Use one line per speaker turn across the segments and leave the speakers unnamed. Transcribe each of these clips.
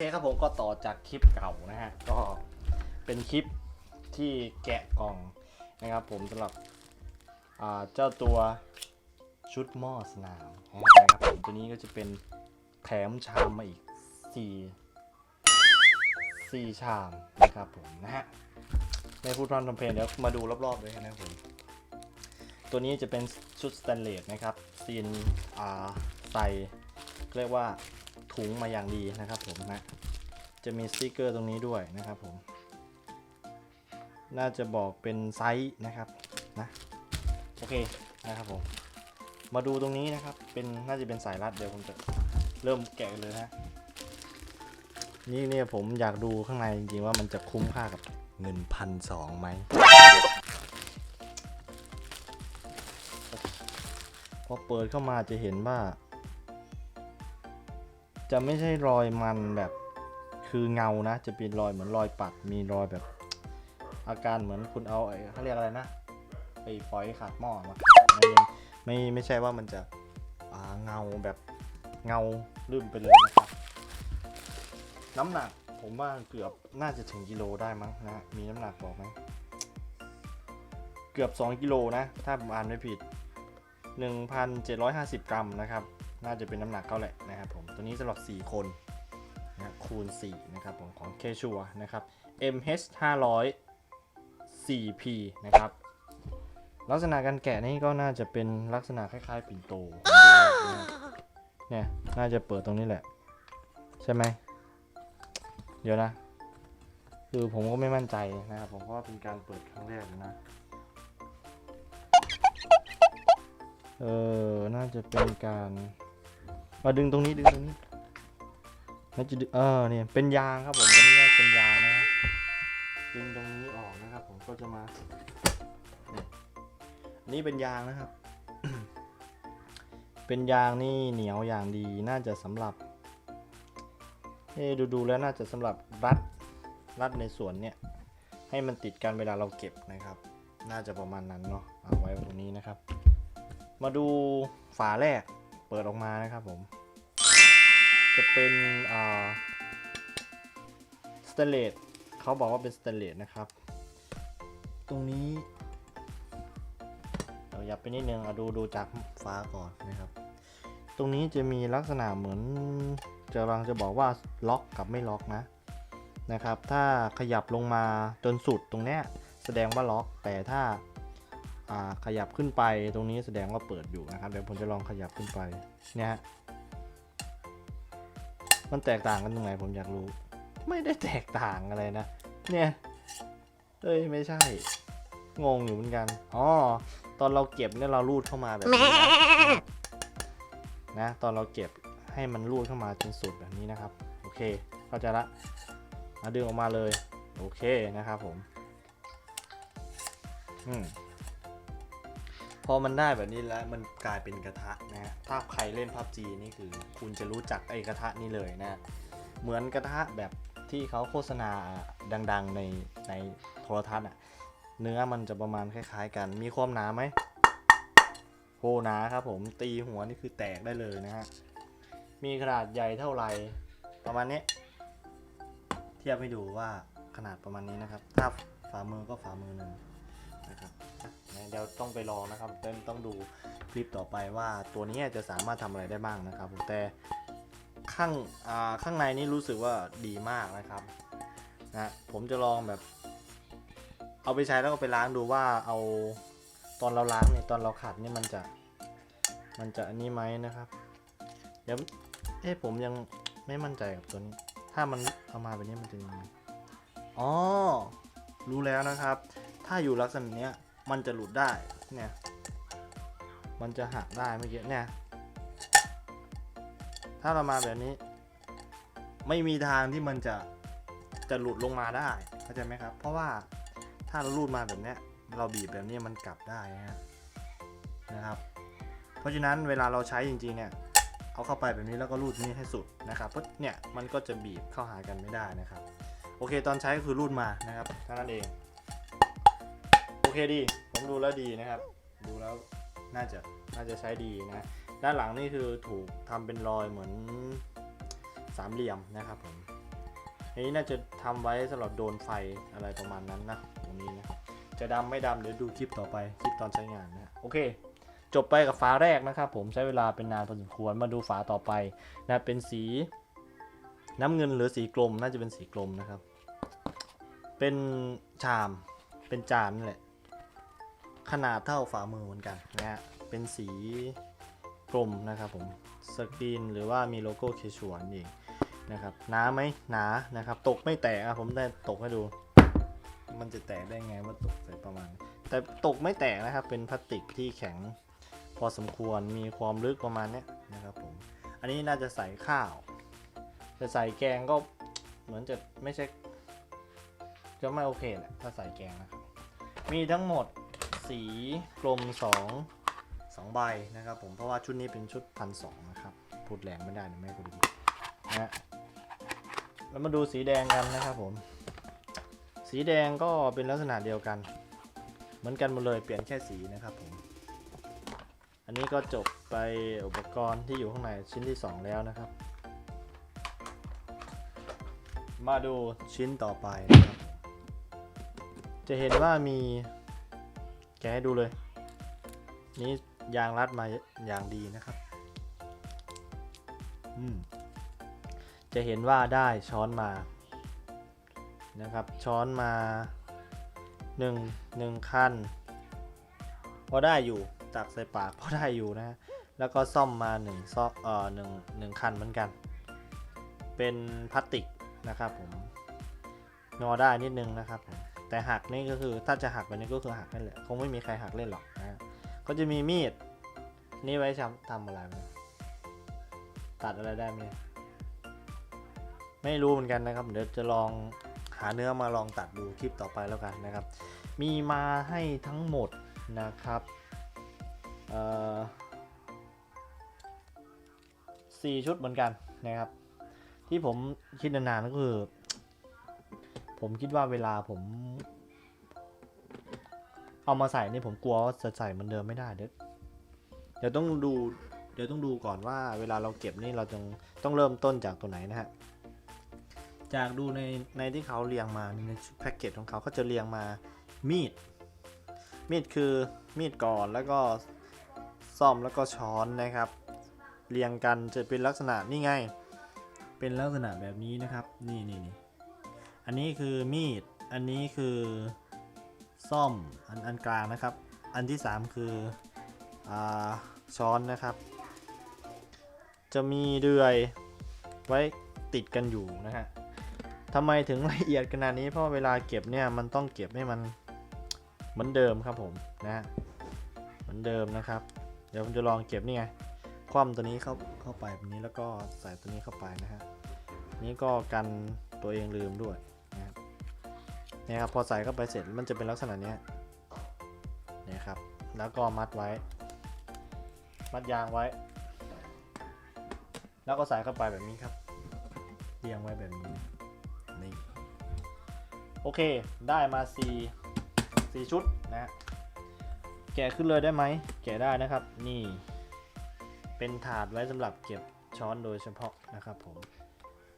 เคครับผมก็ต่อจากคลิปเก่านะฮะ ก็เป็นคลิปที่แกะกล่องนะครับผมสำหรับเจ้าตัวชุดหม้อสนามนะครับผมตัวนี้ก็จะเป็นแถมชามมาอีก 4 4 ชามนะครับผมนะฮะไม่พูดพร่ำทำเพลงเดี๋ยวมาดูรอบๆเลยนะครับผมตัวนี้จะเป็นชุดสแตนเลสนะครับซีนอ่าใส่เรียกว่า ถุงมาอย่างดีนะครับผมนะ จะมีสติกเกอร์ตรงนี้ด้วยนะครับผม น่าจะบอกเป็นไซส์นะครับนะ โอเคนะครับผม มาดูตรงนี้นะครับ เป็นน่าจะเป็นสายรัดเดี๋ยวผมจะเริ่มแกะกันเลยนะนี่เนี่ยผมอยากดูข้างในจริงๆว่ามันจะคุ้มค่ากับเงินพันสองไหมพอเปิดเข้ามาจะเห็นว่า จะไม่ใช่รอยมันแบบคือเงานะ จะเป็นรอยเหมือนรอยปัด มีรอยแบบ อาการเหมือนคุณเอาไอ้เขาเรียกอะไรนะไอ้ฝอยขาดหม้อมาไม่ไม่ใช่ว่ามันจะเงาแบบเงาลืมไปเลยนะครับ น้ำหนักผมว่าเกือบน่าจะถึงกิโลได้มั้งนะ มีน้ำหนักบอกไหมเกือบ 2 กิโลนะ ถ้าผมอ่านไม่ผิด 1,750 กรัมนะครับ น่าจะเป็นน้ำหนักเขาแหละนะครับผมตัวนี้สำหรับ 4 คนนะคูณ 4 นะครับผมของเคชัวนะครับ MH 500 4P นะครับลักษณะการแกะนี่ก็น่าจะเป็นลักษณะคล้ายๆปิ่นโตเนี่ยน่าจะเปิดตรงนี้แหละ ใช่ไหมเดี๋ยวนะ คือผมก็ไม่มั่นใจนะครับผมเพราะว่าเป็นการเปิดครั้งแรกนะเออ น่าจะเป็นการ มาดึงตรงนี้ดึงตรงนี้น่าจะดึงเออเนี่ยเป็นยางครับผมตรงนี้เป็นยางนะครับดึงตรงนี้ออกนะครับ ผมก็จะมาเนี่ยอันนี้เป็นยางนะครับ เป็นยางนี่เหนียวอย่างดีน่าจะสำหรับเอ๊ะดูดูแล้วน่าจะสำหรับรัดรัดในสวนเนี่ย ให้มันติดกันเวลาเราเก็บนะครับ น่าจะประมาณนั้นเนาะเอาไว้ตรงนี้นะครับ มาดูฝาแรก เปิดออกมานะครับผม จะเป็นสเตเลสเขาบอกว่าเป็นสเตเลสนะครับ ตรงนี้เรายับไปนิดนึงเอาดูดูจากฝาก่อนนะครับ ตรงนี้จะมีลักษณะเหมือนจะกำลังจะบอกว่าล็อกกับไม่ล็อกนะนะครับ ถ้าขยับลงมาจนสุดตรงเนี้ยแสดงว่าล็อกแต่ถ้า ขยับขึ้นไปตรงนี้แสดงว่าเปิดอยู่นะครับเดี๋ยวผมจะลองขยับขึ้นไปเนี่ยมันแตกต่างกันตรงไหนผมอยากรู้ ไม่ได้แตกต่างอะไรนะ เนี่ยเอ้ยไม่ใช่ งงอยู่เหมือนกันอ๋อตอนเราเก็บเนี่ยเราลูดเข้ามาแบบนี้นะนะตอนเราเก็บให้มันลูดเข้ามาจนสุดแบบนี้นะครับ โอเคเข้าใจละมาดึงออกมาเลย โอเคนะครับผม อืม พอมันได้แบบนี้แล้วมันกลายเป็นกระทะนะฮะถ้าใครเล่นพับจีนี่คือ คุณจะรู้จักไอ้กระทะนี่เลยนะ เหมือนกระทะแบบที่เขาโฆษณาดังๆในในโทรทัศน์อะเนื้อมันจะประมาณคล้าย ๆ กัน มีความหนาไหมโหหนาครับผมตีหัวนี่คือแตกได้เลยนะฮะมีขนาดใหญ่เท่าไหร่ประมาณนี้ เทียบให้ดูว่าขนาดประมาณนี้นะครับ ถ้าฝ่ามือก็ฝ่ามือหนึ่ง เดี๋ยวต้องไปลองนะครับเต้นต้องดูคลิปต่อไปว่าตัวนี้จะสามารถทำอะไรได้บ้างนะครับผมแต่ข้างข้างในนี่รู้สึกว่าดีมากนะครับนะผมจะลองแบบ เอาไปใช้แล้วก็ไปล้างดูว่าเอาตอนเราล้างเนี่ยตอนเราขัดนี่มันจะมันจะอันนี้ไหมนะครับ เดี๋ยวเอ๊ะผมยังไม่มั่นใจกับตัวนี้ ถ้ามันเอามาแบบนี้มันจะยังไงอ๋อรู้แล้วนะครับ ถ้าอยู่ลักษณะเนี้ย มันจะหลุดได้เนี่ยมันจะหักได้เมื่อกี้เนี่ยถ้าเรามาแบบนี้ ไม่มีทางที่มันจะจะหลุดลงมาได้เข้าใจไหมครับ เพราะว่าถ้าเราลูดมาแบบนี้เราบีบแบบนี้มันกลับได้นะนะครับ เพราะฉะนั้นเวลาเราใช้จริงๆเนี่ยเอาเข้าไปแบบนี้แล้วก็รูดนี้ให้สุดนะครับเพราะเนี่ยมันก็จะบีบเข้าหากันไม่ได้นะครับ โอเค ตอนใช้ก็คือรูดมานะครับเท่านั้นเอง อเคดี ผมดูแล้วดีนะครับ ดูแล้วน่าจะน่าจะใช้ดีนะ ด้านหลังนี่คือถูกทำเป็นรอยเหมือนสามเหลี่ยมนะครับผมอันนี้น่าจะทำไว้สำหรับโดนไฟอะไรประมาณนั้นนะตรงนี้นะจะดำไม่ดำเดี๋ยวดูคลิปต่อไปคลิปตอนใช้งานนะโอเค จบไปกับฝาแรกนะครับผมใช้เวลาเป็นนานพอสมควรมาดูฝาต่อไปนะเป็นสีน้ำเงินหรือสีกลมน่าจะเป็นสีกลมนะครับ เป็นชามเป็นจานนั่นแหละ ขนาดเท่าฝ่ามือเหมือนกันนะฮะเป็นสีกลมนะครับผมสกรีนหรือว่ามีโลโก้เคชวนเองนะครับหนาไหมหนานะครับ ตกไม่แตกอะผมได้ตกให้ดู มันจะแตกได้ไงว่าตกใส่ประมาณ แต่ตกไม่แตกนะครับ เป็นพลาสติกที่แข็งพอสมควรมีความลึกประมาณเนี้ยนะครับผมอันนี้น่าจะใส่ข้าว จะใส่แกงก็เหมือนจะไม่ใช่จะไม่โอเคแหละถ้าใส่แกงนะครับมีทั้งหมด สีกลม2 2ใบนะครับผมเพราะว่าชุดนี้เป็นชุดพันสองนะครับพูดแรงไม่ได้นะแม่กูดูนะฮะแล้วมาดูสีแดงกันนะครับผม สีแดงก็เป็นลักษณะเดียวกัน เหมือนกันหมดเลยเปลี่ยนแค่สีนะครับผม อันนี้ก็จบไปอุปกรณ์ที่อยู่ข้างในชิ้นที่ 2 แล้วนะครับ มาดูชิ้นต่อไปนะครับ จะเห็นว่ามี แกให้ดูเลย นี่ยางรัดมาอย่างดีนะครับ อืม จะเห็นว่าได้ช้อนมานะครับ ช้อนมาหนึ่งหนึ่งคันพอได้อยู่ตักใส่ปากพอได้อยู่นะ แล้วก็ซ่อมมาหนึ่งซอกเอ่อหนึ่งหนึ่งคันเหมือนกัน เป็นพลาสติกนะครับผมงอได้นิดนึงนะครับผม แต่หักนี่ก็คือถ้าจะหักแบบนี้ก็คือหักนั่นแหละคงไม่มีใครหักเล่นหรอกนะฮะก็จะมีมีด นี่ไว้ทำทำอะไรไตัดอะไรได้ไหมไม่รู้เหมือนกันนะครับ เดี๋ยวจะลองหาเนื้อมาลองตัดดูคลิปต่อไปแล้วกันนะครับ มีมาให้ทั้งหมดนะครับเอ่อสี่ชุดเหมือนกันนะครับ ที่ผมคิดนานๆก็คือ ผมคิดว่าเวลาผม เอามาใส่นี่ผมกลัวว่าจะใส่เหมือนเดิมไม่ได้เดี๋ยวเดี๋ยวต้องดูเดี๋ยวต้องดูก่อนว่าเวลาเราเก็บนี่เราต้องต้องเริ่มต้นจากตัวไหนนะฮะจากดูในในที่เขาเรียงมาในแพ็กเกจของเขาเขาจะเรียงมามีด มีดคือมีดก่อนแล้วก็ซ่อมแล้วก็ช้อนนะครับ เรียงกันจะเป็นลักษณะนี่ไง เป็นลักษณะแบบนี้นะครับ นี่นี่นี่ อันนี้คือมีด อันนี้คือซ่อมอันอันกลางนะครับ อันที่ 3 คืออช้อนนะครับ จะมีเดือยไว้ติดกันอยู่นะฮะทำไมถึงละเอียดขนาดนี้เพราะเวลาเก็บเนี่ยมันต้องเก็บให้มันเหมือนเดิมครับผมนะฮะเหมือนเดิมนะครับ เดี๋ยวผมจะลองเก็บนี่ไงคว่ำตัวนี้เข้าเข้าไปแบบนี้แล้วก็ใส่ตัวนี้เข้าไปนะฮะนี่ก็กันตัวเองลืมด้วย เนี่ยครับพอใส่เข้าไปเสร็จมันจะเป็นลักษณะนี้เนี่ยครับ แล้วก็มัดไว้ มัดยางไว้ แล้วก็ใส่เข้าไปแบบนี้ครับเรียงไว้แบบนี้นี่โอเคได้มา4 4ชุดนะฮะแกะขึ้นเลยได้ไหมแกะได้นะครับ นี่ เป็นถาดไว้สำหรับเก็บช้อนโดยเฉพาะนะครับผม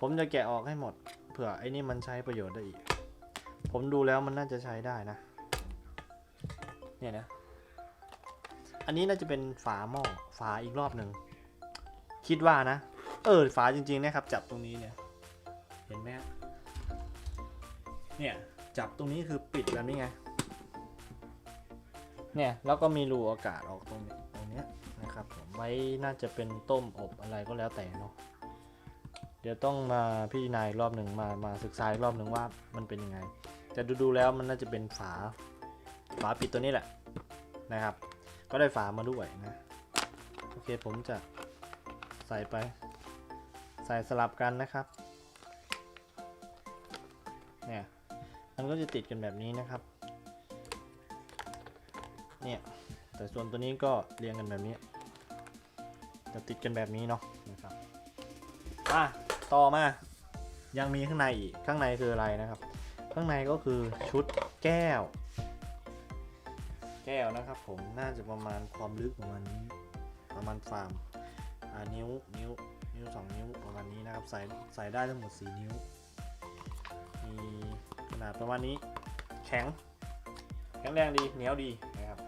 ผมจะแกะออกให้หมดเผื่อไอ้นี่มันใช้ประโยชน์ได้อีก ผมดูแล้วมันน่าจะใช้ได้นะ เนี่ยนะ อันนี้น่าจะเป็นฝาหม้อฝาอีกรอบหนึ่ง คิดว่านะ เออฝาจริงๆนะครับ จับตรงนี้เนี่ย เห็นไหมเนี่ยจับตรงนี้คือปิดแบบนี้ไง เนี่ยแล้วก็มีรูอากาศออกตรงนี้ตรงนี้นะครับผมไว้น่าจะเป็นต้มอบอะไรก็แล้วแต่เนาะเดี๋ยวต้องมาพี่นายรอบหนึ่งมามาศึกษาอีกรอบหนึ่งว่ามันเป็นยังไง แต่ดูดูๆแล้วมันน่าจะเป็นฝาฝาปิดตัวนี้แหละนะครับ ก็ได้ฝามาด้วยนะโอเคผมจะใส่ไป ใส่สลับกันนะครับเนี่ยมันก็จะติดกันแบบนี้นะครับเนี่ยแต่ส่วนตัวนี้ก็เรียงกันแบบนี้ จะติดกันแบบนี้เนาะนะครับอะต่อมายังมีข้างในอีกข้างในคืออะไรนะครับ ข้างในก็คือชุดแก้ว แก้วนะครับผมน่าจะประมาณความลึกประมาณนี้ประมาณฟาร์มอ่านิ้วนิ้วนิ้วสองนิ้วประมาณนี้นะครับใส่ใส่ได้ทั้งหมด 4 นิ้ว มีขนาดประมาณนี้แข็ง แข็งแรงดีเหนียวดีนะครับ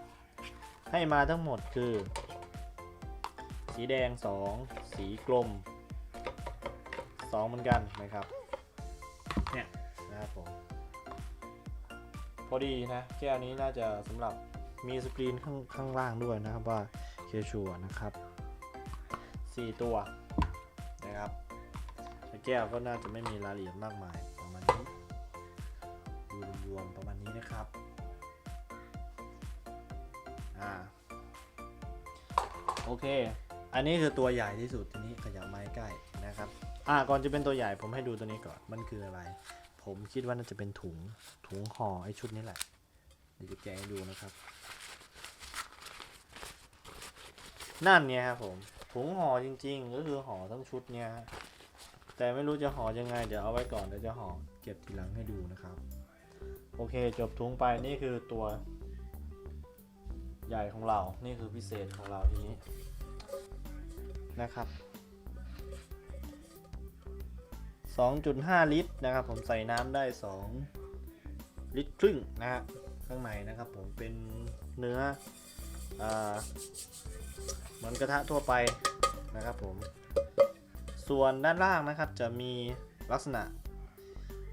ให้มาทั้งหมดคือ สีแดง 2 สีกลม 2 เหมือนกันนะครับ พอดีนะ แก้วนี้น่าจะสำหรับมีสกรีนข้างข้างล่างด้วยนะครับว่าเคชัวนะครับ 4 ตัวนะครับแแก้วก็น่าจะไม่มีรายละเอียดมากมายประมาณนี้ดูรวมๆประมาณนี้นะครับอ่าโอเค อันนี้คือตัวใหญ่ที่สุดทีนี้ขยับไม้ใกล้นะครับ อ่าก่อนจะเป็นตัวใหญ่ผมให้ดูตัวนี้ก่อนมันคืออะไร ผมคิดว่าน่าจะเป็นถุงถุงห่อไอ้ชุดนี้แหละเดี๋ยวจะแกะให้ดูนะครับ นั่นเนี่ยครับผมถุงห่อจริง ๆ ก็คือห่อทั้งชุดเนี่ยแต่ไม่รู้จะห่อยังไง เดี๋ยวเอาไว้ก่อนเดี๋ยวจะห่อเก็บทีหลังให้ดูนะครับ โอเคจบถุงไปนี่คือตัว ใหญ่ของเรา นี่คือพิเศษของเราทีนี้นะครับ 2.5 ลิตรนะครับ ผมใส่น้ำได้ 2 ลิตรครึ่งนะฮะข้างในนะครับผมเป็นเนื้ออเหมือนกระทะทั่วไปนะครับผม ส่วนด้านล่างนะครับจะมีลักษณะ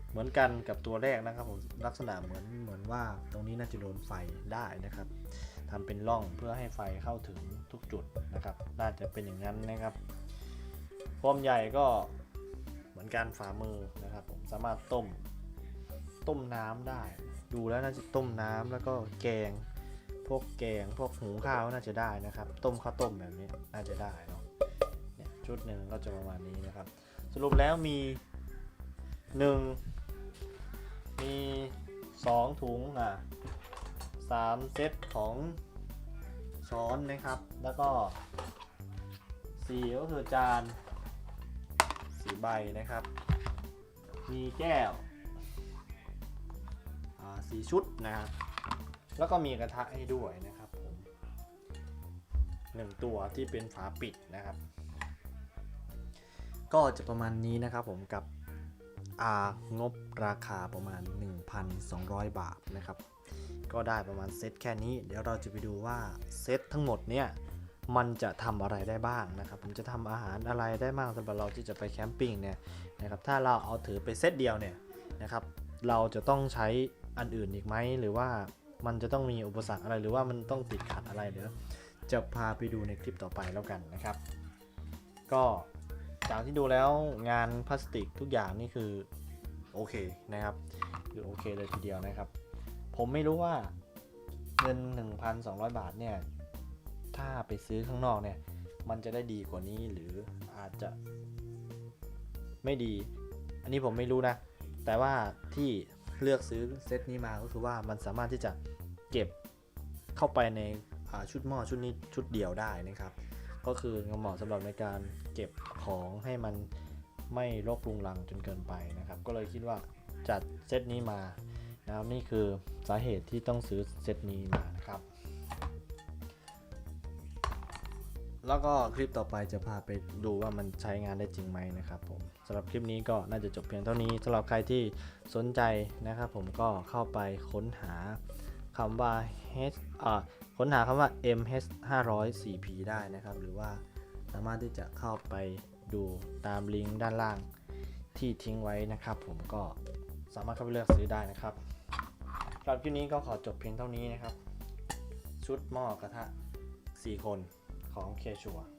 เหมือนกันกับตัวแรกนะครับผมลักษณะเหมือนเหมือนว่าตรงนี้น่าจะโดนไฟได้นะครับทำเป็นร่องเพื่อให้ไฟเข้าถึงทุกจุดนะครับ น่าจะเป็นอย่างนั้นนะครับ ความใหญ่ก็ อนการฝ่ามือนะครับผมสามารถต้มต้มน้ำได้ ดูแล้วน่าจะต้มน้ำแล้วก็แกง พวกแกงพวกหุงข้าวน่าจะได้นะครับ ต้มข้าวต้มแบบนี้น่าจะได้เนาะเนี่ยชุดหนึ่งก็จะประมาณนี้นะครับ สรุปแล้วมี 1 มี 2 ถุงอะสามเซตของช้อนนะครับ แล้วก็4ก็คือจาน สีใบนะครับ มีแก้วสีชุดนะครับ แล้วก็มีกระทะให้ด้วยนะครับผมหนึ่งตัวที่เป็นฝาปิดนะครับ ก็จะประมาณนี้นะครับผมกับอางบราคาประมาณ 1,200 บาทนะครับ ก็ได้ประมาณเซตแค่นี้ เดี๋ยวเราจะไปดูว่าเซตทั้งหมดเนี่ย มันจะทำอะไรได้บ้างนะครับ ผมจะทำอาหารอะไรได้บ้างสำหรับเราที่จะไปแคมปิ้งเนี่ยนะครับ ถ้าเราเอาถือไปเซตเดียวเนี่ยนะครับ เราจะต้องใช้อันอื่นอีกไหมหรือว่ามันจะต้องมีอุปสรรคอะไรหรือว่ามันต้องติดขัดอะไรเดี๋ยวจะพาไปดูในคลิปต่อไปแล้วกันนะครับ ก็จากที่ดูแล้วงานพลาสติกทุกอย่างนี่คือโอเคนะครับคือโอเคเลยทีเดียวนะครับ ผมไม่รู้ว่าเงิน 1,200 บาทเนี่ย ถ้าไปซื้อข้างนอกเนี่ย มันจะได้ดีกว่านี้หรืออาจจะไม่ดี อันนี้ผมไม่รู้นะ แต่ว่าที่เลือกซื้อเซตนี้มาก็คือว่ามันสามารถที่จะเก็บเข้าไปในชุดหม้อชุดนี้ชุดเดียวได้นะครับ ก็คือเหมาะสำหรับในการเก็บของให้มันไม่รกรุงรังจนเกินไปนะครับ ก็เลยคิดว่าจัดเซตนี้มานะครับนี่คือสาเหตุที่ต้องซื้อเซตนี้มานะครับ แล้วก็คลิปต่อไปจะพาไปดูว่ามันใช้งานได้จริงไหมนะครับผมสำหรับคลิปนี้ก็น่าจะจบเพียงเท่านี้สำหรับใครที่สนใจนะครับผมก็เข้าไปค้นหาคำว่า H อ่าค้นหาคำว่า MH 500 CP ได้นะครับ หรือว่าสามารถที่จะเข้าไปดูตามลิงก์ด้านล่างที่ทิ้งไว้นะครับ ผมก็สามารถเข้าไปเลือกซื้อได้นะครับสำหรับคลิปนี้ก็ขอจบเพียงเท่านี้นะครับ ชุดหม้อกระทะ 4 คน ของเคชัว